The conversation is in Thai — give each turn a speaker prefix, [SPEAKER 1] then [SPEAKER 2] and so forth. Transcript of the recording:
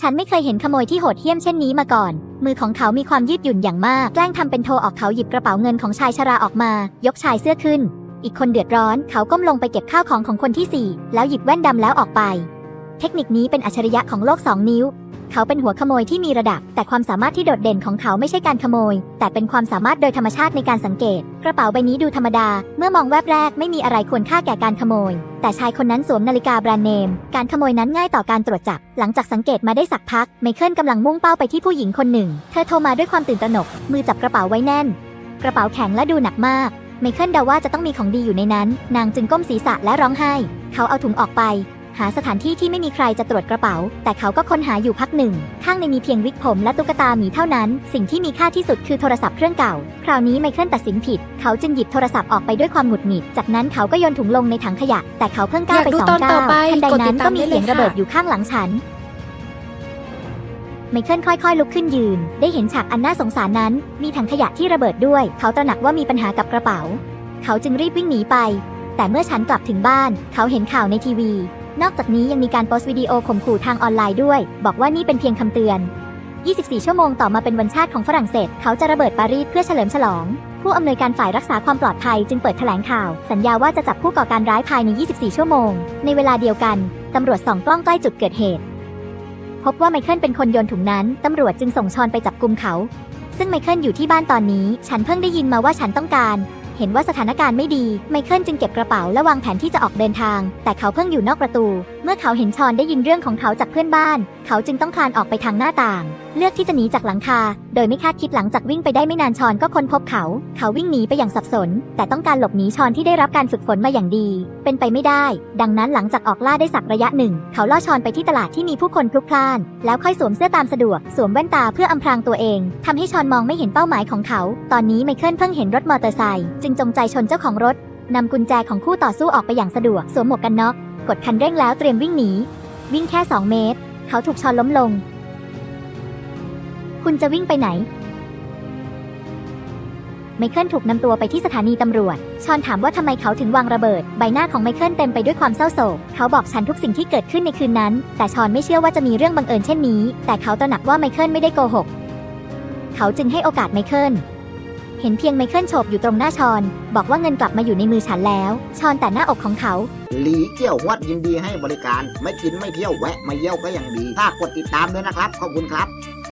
[SPEAKER 1] ฉันไม่เคยเห็นขโมยที่โหดเหี้ยมเช่นนี้มาก่อน มือของเขามีความยืดหยุ่นอย่างมาก แกล้งทำเป็นโทรออกเขาหยิบกระเป๋าเงินของชายชราออกมา ยกชายเสื้อขึ้น อีกคนเดือดร้อน เขาก้มลงไปเก็บข้าวของของคนที่สี่แล้วหยิบแว่นดำแล้วออกไป เทคนิคนี้เป็นอัจฉริยะของโลกสองนิ้ว เขาเป็นหัวขโมยที่มีระดับ แต่ความสามารถที่โดดเด่นของเขาไม่ใช่การขโมย แต่เป็นความสามารถโดยธรรมชาติในการสังเกต กระเป๋าใบนี้ดูธรรมดา เมื่อมองแวบแรกไม่มีอะไรควรค่าแก่การขโมย แต่ชายคนนั้นสวมนาฬิกาแบรนด์เนม การขโมยนั้นง่ายต่อการตรวจจับ หลังจากสังเกตมาได้สักพัก ไมเคิลกำลังมุ่งเป้าไปที่ผู้หญิงคนหนึ่ง เธอโทรมาด้วยความตื่นตระหนก มือจับกระเป๋าไว้แน่น กระเป๋าแข็งและดูหนักมากไมเคิลเดาว่าจะต้องมีของดีอยู่ในนั้น นางจึงก้มศีรษะและร้องไห้ เขาเอาถุงออกไป หาสถานที่ที่ไม่มีใครจะตรวจกระเป๋า แต่เขาก็ค้นหาอยู่พักหนึ่ง ข้างในมีเพียงวิกผมและตุ๊กตาหมีเท่านั้น สิ่งที่มีค่าที่สุดคือโทรศัพท์เครื่องเก่า คราวนี้ไมเคิลตัดสินผิด เขาจึงหยิบโทรศัพท์ออกไปด้วยความหงุดหงิด จากนั้นเขาก็โยนถุงลงในถังขยะ แต่เขาเพิ่งก้าวไป
[SPEAKER 2] อยากดู
[SPEAKER 1] สอง
[SPEAKER 2] ตอนต่
[SPEAKER 1] ก้า
[SPEAKER 2] อ
[SPEAKER 1] ว
[SPEAKER 2] ไป
[SPEAKER 1] ทันใด
[SPEAKER 2] กดติ
[SPEAKER 1] นั้
[SPEAKER 2] ด
[SPEAKER 1] น
[SPEAKER 2] ตาม
[SPEAKER 1] ก็มี
[SPEAKER 2] ได้เลย
[SPEAKER 1] เสียงระเบิด
[SPEAKER 2] ค่ะ
[SPEAKER 1] อยู่ข้างหลังฉันไมเคิลค่อยๆ ลุกขึ้นยืน ได้เห็นฉากอันน่าสงสารนั้น มีถังขยะที่ระเบิดด้วย เขาตระหนักว่ามีปัญหากับกระเป๋า เขาจึงรีบวิ่งหนีไป แต่เมื่อฉันกลับถึงบ้าน เขาเห็นข่าวในทีวี นอกจากนี้ยังมีการโพสต์วิดีโอข่มขู่ทางออนไลน์ด้วย บอกว่านี่เป็นเพียงคำเตือน 24 ชั่วโมงต่อมาเป็นวันชาติของฝรั่งเศส เขาจะระเบิดปารีสเพื่อเฉลิมฉลอง ผู้อำนวยการฝ่ายรักษาความปลอดภัยจึงเปิดแถลงข่าว สัญญาว่าจะจับผู้ก่อการร้ายภายใน 24 ชั่วโมง ในเวลาเดียวกันตำรวจส่องกล้องใกล้จุดเกิดเหตุ พบว่าไมเคิลเป็นคนโยนถุงนั้นตำรวจจึงส่งชอนไปจับกุมเขา ซึ่งไมเคิลอยู่ที่บ้านตอนนี้ ฉันเพิ่งได้ยินมาว่าฉันต้องการ เห็นว่าสถานการณ์ไม่ดี ไมเคิลจึงเก็บกระเป๋าและวางแผนที่จะออกเดินทาง แต่เขาเพิ่งอยู่นอกประตู เมื่อเขาเห็นชอนได้ยินเรื่องของเขาจากเพื่อนบ้าน เขาจึงต้องคลานออกไปทางหน้าต่าง เลือกที่จะหนีจากหลังคา โดยไม่คาดคิดหลังจากวิ่งไปได้ไม่นานชอนก็ค้นพบเขา เขาวิ่งหนีไปอย่างสับสน แต่ต้องการหลบหนีชอนที่ได้รับการฝึกฝนมาอย่างดี เป็นไปไม่ได้ ดังนั้นหลังจากออกล่าได้สักระยะหนึ่ง เขาล่อชอนไปที่ตลาดที่มีผู้คนพลุกพล่าน แล้วค่อยสวมเสื้อตามสะดวก สวมแว่นตาเพื่ออำพรางตัวเองทำให้ชอนมองไม่เห็นเป้าหมายของเขา ตอนนี้ไมเคิลเพิ่งเห็นรถมอเตอร์ไซค์จึงจงใจชนเจ้าของรถนำกุญแจของคู่ต่อสู้ออกไปอย่างสะดวก สวมหมวกกันน็อก กดคันเร่งแล้วเตรียมวิ่งหนี วิ่งแค่ 2 เมตร เขาถูกชอนล้มลง คุณจะวิ่งไปไหน ไมเคิลถูกนำตัวไปที่สถานีตำรวจ ชอนถามว่าทำไมเขาถึงวางระเบิด ใบหน้าของไมเคิลเต็มไปด้วยความเศร้าโศก เขาบอกฉันทุกสิ่งที่เกิดขึ้นในคืนนั้น แต่ชอนไม่เชื่อว่าจะมีเรื่องบังเอิญเช่นนี้ แต่เขาตระหนักว่าไมเคิลไม่ได้โกหก เขาจึงให้โอกาสไมเคิลเห็นเพียงไมเคิลโฉบอยู่ตรงหน้าชอน บอกว่าเงินกลับมาอยู่ในมือฉันแล้ว ชอนแต่หน้าอกของเขา
[SPEAKER 3] หลีเกี่ยววัดยินดีให้บริการ ไม่กินไม่เที่ยวแวะ มาเยี่ยวก็ยังดี ถ้ากดติดตามด้วยนะครับ ขอบคุณครับ